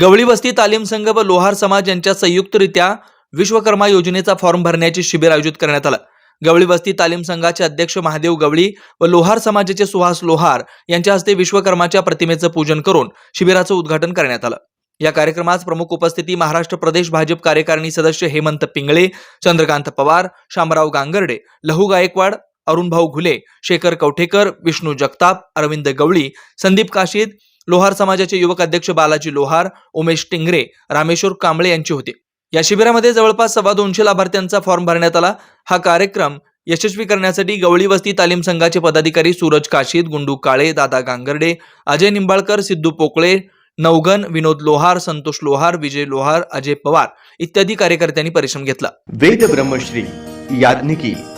गवळी वस्ती तालीम संघ व लोहार समाज यांच्या संयुक्तरित्या विश्वकर्मा योजनेचा फॉर्म भरण्याचे शिबिर आयोजित करण्यात आलं. गवळी वस्ती तालीम संघाचे अध्यक्ष महादेव गवळी व लोहार समाजाचे सुहास लोहार यांच्या हस्ते विश्वकर्माच्या प्रतिमेचं पूजन करून शिबिराचं उद्घाटन करण्यात आलं. या कार्यक्रमात प्रमुख उपस्थिती महाराष्ट्र प्रदेश भाजप कार्यकारिणी सदस्य हेमंत पिंगळे चंद्रकांत पवार शामराव गांगर्डे लहू गायकवाड अरुणभाऊ घुले शेखर कवठेकर विष्णू जगताप अरविंद गवळी संदीप काशीद लोहार समाजाचे युवक अध्यक्ष बालाजी लोहार उमेश टिंगरे रामेश्वर कांबळे यांची होती. या शिबिरामध्ये जवळपास सव्वा दोनशे लाभार्थ्यांचा फॉर्म भरण्यात आला. हा कार्यक्रम यशस्वी करण्यासाठी गवळी वस्ती तालीम संघाचे पदाधिकारी सूरज काशीद गुंडू काळे दादा गांगर्डे अजय निंबाळकर सिद्धू पोकळे नवगन विनोद लोहार संतोष लोहार विजय लोहार अजय पवार इत्यादी कार्यकर्त्यांनी परिश्रम घेतला. वेद ब्रह्मश्री याज्ञिकी